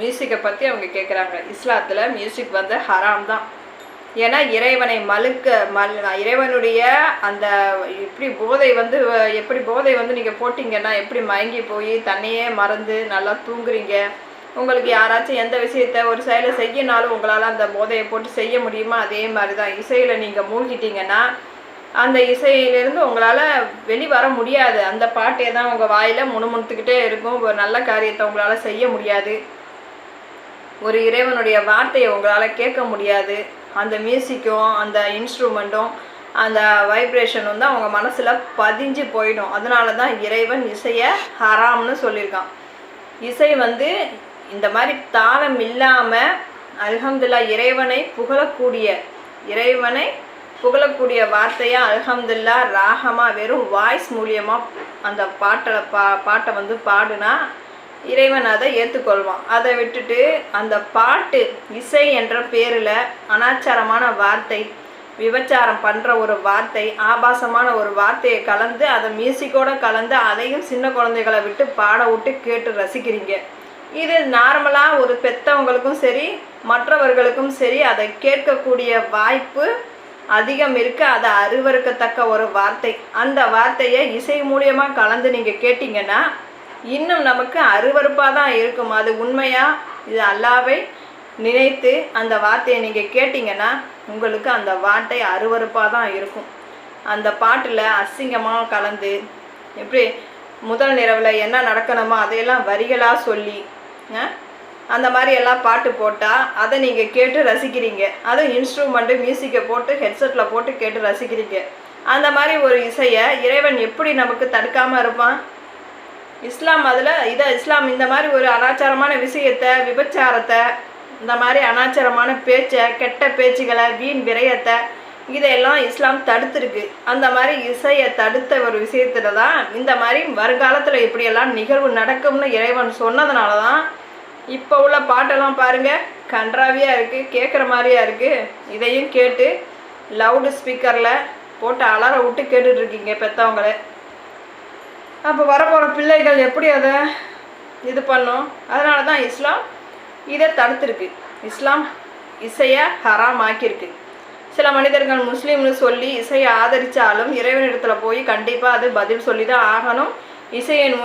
மியூசிக்கை பற்றி அவங்க கேட்குறாங்க இஸ்லாத்தில் மியூசிக் வந்து ஹராம் தான். ஏன்னா இறைவனை மழுக்க மல் இறைவனுடைய அந்த இப்படி போதை வந்து எப்படி போதை வந்து நீங்கள் போட்டிங்கன்னா எப்படி மயங்கி போய் தன்னையே மறந்து நல்லா தூங்குறீங்க? உங்களுக்கு யாராச்சும் எந்த விஷயத்த ஒரு செயலை செய்யினாலும் உங்களால் அந்த போதையை போட்டு செய்ய முடியுமா? அதே மாதிரி தான் இசையில் நீங்கள் மூழ்கிட்டீங்கன்னா அந்த இசையிலிருந்து உங்களால் வெளிவர முடியாது. அந்த பாட்டே தான் உங்கள் வாயில் முணுமுணுத்துக்கிட்டே இருக்கும். ஒரு நல்ல காரியத்தை உங்களால் செய்ய முடியாது. ஒரு இறைவனுடைய வார்த்தையை உங்களால் கேட்க முடியாது. அந்த மியூசிக்கும் அந்த இன்ஸ்ட்ருமெண்ட்டும் அந்த வைப்ரேஷனும் தான் உங்கள் மனசில் பதிஞ்சு போயிடும். அதனால தான் இறைவன் இசையை ஹராம்னு சொல்லியிருக்கான். இசை வந்து இந்த மாதிரி தாளம் இல்லாமல் அல்ஹம்துல்லா இறைவனை புகழக்கூடிய இறைவனை புகழக்கூடிய வார்த்தையாக அல்ஹம்துல்லா ராகமாக வெறும் வாய்ஸ் மூலியமாக அந்த பாட்டில் பா பாட்டை வந்து பாடுனா இறைவன் அதை ஏற்றுக்கொள்வான் அதை விட்டுட்டு அந்த பாட்டு இசை என்ற பேரில் அனாச்சாரமான வார்த்தை விபச்சாரம் பண்ணுற ஒரு வார்த்தை ஆபாசமான ஒரு வார்த்தையை கலந்து அதை மியூசிக்கோட கலந்து அதையும் சின்ன குழந்தைகளை விட்டு பாட விட்டு கேட்டு ரசிக்கிறீங்க. இது நார்மலாக ஒரு பெத்தவங்களுக்கும் சரி மற்றவர்களுக்கும் சரி அதை கேட்கக்கூடிய வாய்ப்பு அதிகம் இருக்கு. அதை அருவறுக்கத்தக்க ஒரு வார்த்தை. அந்த வார்த்தையை இசை மூலியமாக கலந்து நீங்கள் கேட்டிங்கன்னா இன்னும் நமக்கு அருவருப்பாக தான் இருக்கும். அது உண்மையாக இது அல்லாவை நினைத்து அந்த வார்த்தையை நீங்கள் கேட்டிங்கன்னா உங்களுக்கு அந்த வார்த்தை அருவருப்பாக தான் இருக்கும். அந்த பாட்டில் அசிங்கமாக கலந்து எப்படி முதல் நிறவில் என்ன நடக்கணுமோ அதையெல்லாம் வரிகளாக சொல்லி அந்த மாதிரி எல்லாம் பாட்டு போட்டால் அதை நீங்கள் கேட்டு ரசிக்கிறீங்க. அதுவும் இன்ஸ்ட்ருமெண்ட்டு மியூசிக்கை போட்டு ஹெட்செட்டில் போட்டு கேட்டு ரசிக்கிறீங்க. அந்த மாதிரி ஒரு இசையை இறைவன் எப்படி நமக்கு தடுக்காமல் இருப்பான்? இஸ்லாம் அதில் இதை இஸ்லாம் இந்த மாதிரி ஒரு அனாச்சாரமான விஷயத்தை விபச்சாரத்தை இந்த மாதிரி அனாச்சாரமான பேச்சை கெட்ட பேச்சுகளை வீண் விரயத்தை இதையெல்லாம் இஸ்லாம் தடுத்துருக்கு. அந்த மாதிரி இசையை தடுத்த ஒரு விஷயத்துல தான் இந்த மாதிரி வருங்காலத்தில் இப்படியெல்லாம் நிகழ்வு நடக்கும்னு இறைவன் சொன்னதுனால தான் இப்போ உள்ள பாட்டெல்லாம் பாருங்கள் கன்றாவியாக இருக்குது கேட்குற மாதிரியா இருக்குது இதையும் கேட்டு லவுடு ஸ்பீக்கரில் போட்டு அலற விட்டு கேட்டுட்ருக்கீங்க பெற்றவங்களே அப்போ வரப்போகிற பிள்ளைகள் எப்படி அதை இது பண்ணும்? அதனால தான் இஸ்லாம் இதை தடுத்துருக்கு. இஸ்லாம் இசையை ஹராம் ஆக்கியிருக்கு சில மனிதர்கள் முஸ்லீம்னு சொல்லி இசையை ஆதரித்தாலும் இறைவனிடத்தில் போய் கண்டிப்பாக அது பதில் சொல்லி தான் ஆகணும். இசையின்